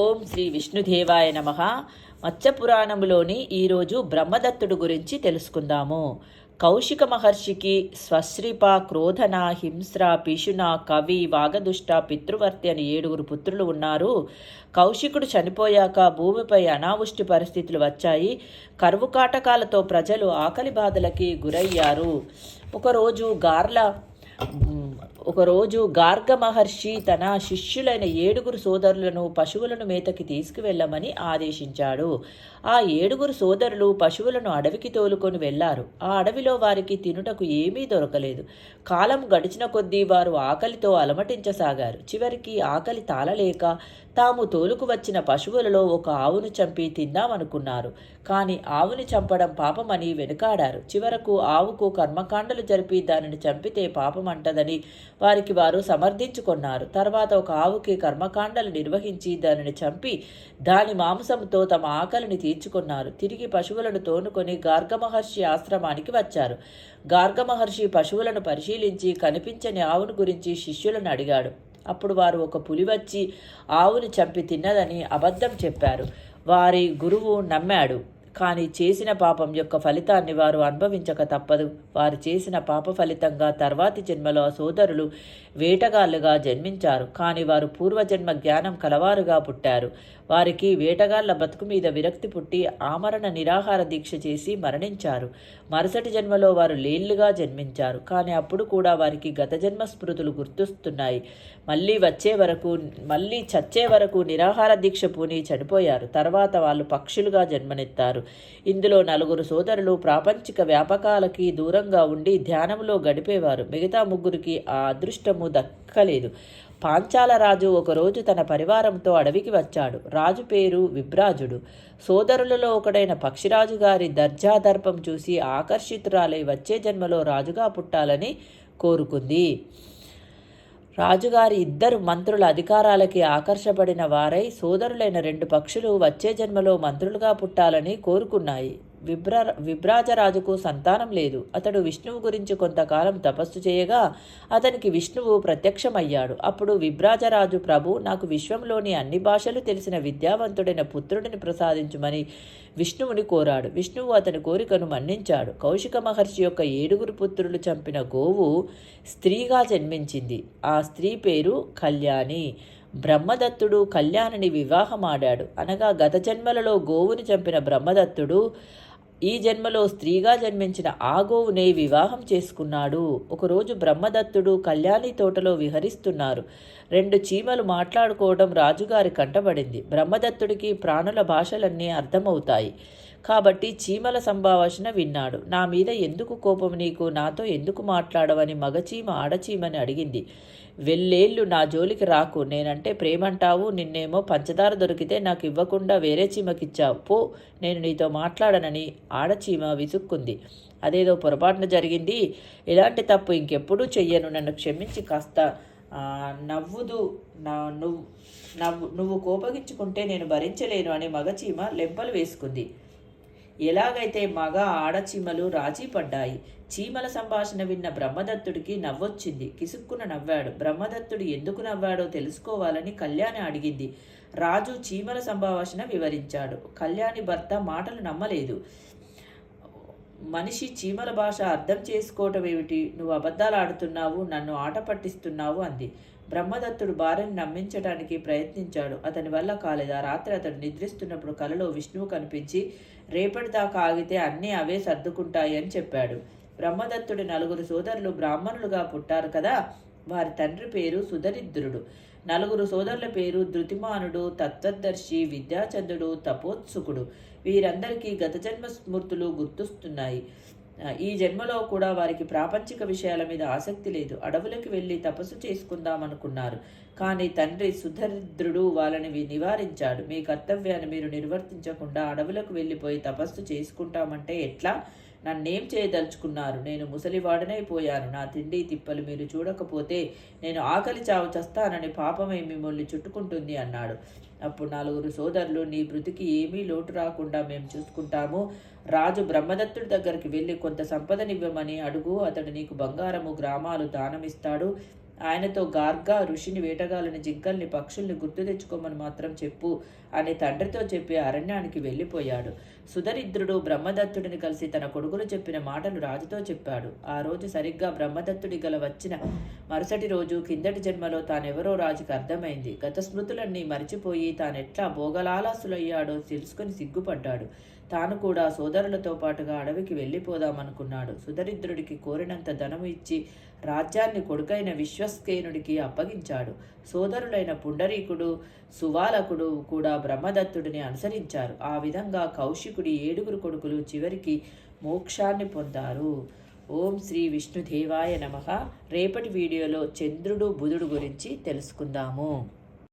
ఓం శ్రీ విష్ణుదేవాయ నమ. మత్స్యపురాణములోని ఈరోజు బ్రహ్మదత్తుడు గురించి తెలుసుకుందాము. కౌశిక మహర్షికి స్వశ్రీప క్రోధన హింస్ర పిశున కవి వాగదుష్ట పితృవర్తి అని ఏడుగురు పుత్రులు ఉన్నారు. కౌశికుడు చనిపోయాక భూమిపై అనావృష్టి పరిస్థితులు వచ్చాయి. కరువు కాటకాలతో ప్రజలు ఆకలి బాధలకి గురయ్యారు. ఒకరోజు గార్ల ఒకరోజు గార్గ మహర్షి తన శిష్యులైన ఏడుగురు సోదరులను పశువులను మేతకి తీసుకువెళ్ళమని ఆదేశించాడు. ఆ ఏడుగురు సోదరులు పశువులను అడవికి తోలుకొని వెళ్ళారు ఆ అడవిలో వారికి తినుటకు ఏమీ దొరకలేదు. కాలం గడిచిన కొద్దీ వారు ఆకలితో అలమటించసాగారు. చివరికి ఆకలి తాళలేక తాము తోలుకు వచ్చిన పశువులలో ఒక ఆవును చంపి తిందామనుకున్నారు. కానీ ఆవుని చంపడం పాపమని వెనుకాడారు. చివరకు ఆవుకు కర్మకాండలు జరిపి దానిని చంపితే పాపం అంటదని వారికి వారు సమర్థించుకున్నారు. తర్వాత ఒక ఆవుకి కర్మకాండలు నిర్వహించి దానిని చంపి దాని మాంసంతో తమ ఆకలిని తీర్చుకున్నారు. తిరిగి పశువులను తోనుకొని గార్గమహర్షి ఆశ్రమానికి వచ్చారు. గార్గమహర్షి పశువులను పరిశీలించి కనిపించని ఆవును గురించి శిష్యులను అడిగాడు. అప్పుడు వారు ఒక పులి వచ్చి ఆవుని చంపి తిన్నదని అబద్ధం చెప్పారు. వారి గురువు నమ్మాడు. కానీ చేసిన పాపం యొక్క ఫలితాన్ని వారు అనుభవించక తప్పదు. వారు చేసిన పాప ఫలితంగా తర్వాతి జన్మలో ఆ సోదరులు వేటగాళ్ళుగా జన్మించారు. కానీ వారు పూర్వజన్మ జ్ఞానం కలవారుగా పుట్టారు. వారికి వేటగాళ్ళ బతుకు మీద విరక్తి పుట్టి ఆమరణ నిరాహార దీక్ష చేసి మరణించారు. మరుసటి జన్మలో వారు లేళ్ళుగా జన్మించారు. కానీ అప్పుడు కూడా వారికి గత జన్మ స్మృతులు గుర్తొస్తున్నాయి. మళ్ళీ వచ్చే వరకు మళ్ళీ చచ్చే వరకు నిరాహార దీక్ష పూని చనిపోయారు. తర్వాత వాళ్ళు పక్షులుగా జన్మనెత్తారు. ఇందులో నలుగురు సోదరులు ప్రాపంచిక వ్యాపకాలకి దూరంగా ఉండి ధ్యానంలో గడిపేవారు. మిగతా ముగ్గురికి ఆ అదృష్టము దక్కలేదు. పాంచాల రాజు ఒకరోజు తన పరివారంతో అడవికి వచ్చాడు. రాజు పేరు విభ్రాజుడు. సోదరులలో ఒకడైన పక్షిరాజు గారి దర్జాదర్పం చూసి ఆకర్షితురాలై వచ్చే జన్మలో రాజుగా పుట్టాలని కోరుకుంది. రాజుగారి ఇద్దరు మంత్రుల అధికారాలకి ఆకర్షపడిన వారై సోదరులైన రెండు పక్షులు వచ్చే జన్మలో మంత్రులుగా పుట్టాలని కోరుకున్నాయి. విభ్ర విభ్రాజరాజుకు సంతానం లేదు. అతడు విష్ణువు గురించి కొంతకాలం తపస్సు చేయగా అతనికి విష్ణువు ప్రత్యక్షమయ్యాడు. అప్పుడు విభ్రాజరాజు ప్రభు నాకు విశ్వంలోని అన్ని భాషలు తెలిసిన విద్యావంతుడైన పుత్రుడిని ప్రసాదించుమని విష్ణువుని కోరాడు. విష్ణువు అతని కోరికను మన్నించాడు. కౌశిక మహర్షి యొక్క ఏడుగురు పుత్రులు చంపిన గోవు స్త్రీగా జన్మించింది. ఆ స్త్రీ పేరు కళ్యాణి. బ్రహ్మదత్తుడు కళ్యాణిని వివాహమాడాడు. అనగా గత జన్మలలో గోవుని చంపిన బ్రహ్మదత్తుడు ఈ జన్మలో స్త్రీగా జన్మించిన ఆ గోవునే వివాహం చేసుకున్నాడు. ఒకరోజు బ్రహ్మదత్తుడు కళ్యాణి తోటలో విహరిస్తున్నారు. రెండు చీమలు మాట్లాడుకోవడం రాజుగారి కంటబడింది. బ్రహ్మదత్తుడికి ప్రాణుల భాషలన్నీ అర్థమవుతాయి. కాబట్టి చీమల సంభాషణ విన్నాడు. నా మీద ఎందుకు కోపం నీకు? నాతో ఎందుకు మాట్లాడవని మగచీమ ఆడచీమని అడిగింది. వెళ్ళేళ్ళు నా జోలికి రాకు. నేనంటే ప్రేమంటావు. నిన్నేమో పంచదార దొరికితే నాకు ఇవ్వకుండా వేరే చీమకిచ్చావు. పో నేను నీతో మాట్లాడనని ఆడచీమ విసుక్కుంది. అదేదో పొరపాటున జరిగింది. ఇలాంటి తప్పు ఇంకెప్పుడూ చెయ్యను. నన్ను క్షమించి కాస్త నవ్వుదు. నా నువ్వు నవ్వు నువ్వు కోపగించుకుంటే నేను భరించలేను అని మగచీమ లెంపలు వేసుకుంది. ఎలాగైతే మగ ఆడచీమలు రాజీ పడ్డాయి చీమల సంభాషణ విన్న బ్రహ్మదత్తుడికి నవ్వొచ్చింది. కిసుక్కున నవ్వాడు. బ్రహ్మదత్తుడు ఎందుకు నవ్వాడో తెలుసుకోవాలని కళ్యాణి అడిగింది. రాజు చీమల సంభాషణ వివరించాడు. కళ్యాణి భర్త మాటలు నమ్మలేదు. మనిషి చీమల భాష అర్థం చేసుకోవటం ఏమిటి? నువ్వు అబద్ధాలు ఆడుతున్నావు నన్ను ఆట పట్టిస్తున్నావు అంది. బ్రహ్మదత్తుడు భార్యను నమ్మించడానికి ప్రయత్నించాడు. అతని వల్ల కాలేదు? ఆ రాత్రి అతడు నిద్రిస్తున్నప్పుడు కలలో విష్ణువు కనిపించి రేపటి దాకా ఆగితే అన్నీ అవే సర్దుకుంటాయి అని చెప్పాడు. బ్రహ్మదత్తుడి నలుగురు సోదరులు బ్రాహ్మణులుగా పుట్టారు కదా? వారి తండ్రి పేరు సుధరిద్రుడు. నలుగురు సోదరుల పేరు ధృతిమానుడు తత్వదర్శి విద్యాచంద్రుడు తపోత్సుకుడు. వీరందరికీ గత జన్మ స్మృతులు గుర్తొస్తున్నాయి ఈ జన్మలో కూడా వారికి ప్రాపంచిక విషయాల మీద ఆసక్తి లేదు. అడవులకు వెళ్ళి తపస్సు చేసుకుందామనుకున్నారు. కానీ తండ్రి సుధరిద్రుడు వాళ్ళని నివారించాడు. మీ కర్తవ్యాన్ని మీరు నిర్వర్తించకుండా అడవులకు వెళ్ళిపోయి తపస్సు చేసుకుంటామంటే ఎట్లా? నన్నేం చేయదలుచుకున్నారు? నేను ముసలివాడనైపోయాను నా తిండి తిప్పలు మీరు చూడకపోతే నేను ఆకలి చావు చస్తానని పాపమే మిమ్మల్ని చుట్టుకుంటుంది అన్నాడు. అప్పుడు నలుగురు సోదరులు నీ బృతికి ఏమీ లోటు రాకుండా మేము చూసుకుంటాము. రాజు బ్రహ్మదత్తుడి దగ్గరికి వెళ్ళి కొంత సంపదనివ్వమని అడుగు. అతడు నీకు బంగారము గ్రామాలు దానమిస్తాడు. ఆయనతో గార్గా ఋషిని వేటగాలని జింకల్ని పక్షుల్ని గుర్తు తెచ్చుకోమని మాత్రం చెప్పు అని తండ్రితో చెప్పి అరణ్యానికి వెళ్ళిపోయాడు. సుధరిద్రుడు బ్రహ్మదత్తుడిని కలిసి తన కొడుకులు చెప్పిన మాటలు రాజుతో చెప్పాడు. ఆ రోజు సరిగ్గా బ్రహ్మదత్తుడి గల వచ్చిన మరుసటి రోజు కిందటి జన్మలో తానెవరో రాజుకి అర్థమైంది. గత స్మృతులన్నీ మరిచిపోయి తానెట్లా భోగలాలాసులయ్యాడో తెలుసుకుని సిగ్గుపడ్డాడు. తాను కూడా సోదరులతో పాటుగా అడవికి వెళ్ళిపోదామనుకున్నాడు. సుధరిద్రుడికి కోరినంత ధనము ఇచ్చి రాజ్యాన్ని కొడుకైన విశ్వస్కేనుడికి అప్పగించాడు. సోదరులైన పుండరీకుడు సువాలకుడు కూడా బ్రహ్మదత్తుడిని అనుసరించారు. ఆ విధంగా కౌశికుడి ఏడుగురు కొడుకులు చివరికి మోక్షాన్ని పొందారు. ఓం శ్రీ విష్ణుదేవాయ నమ. రేపటి వీడియోలో చంద్రుడు బుధుడు గురించి తెలుసుకుందాము.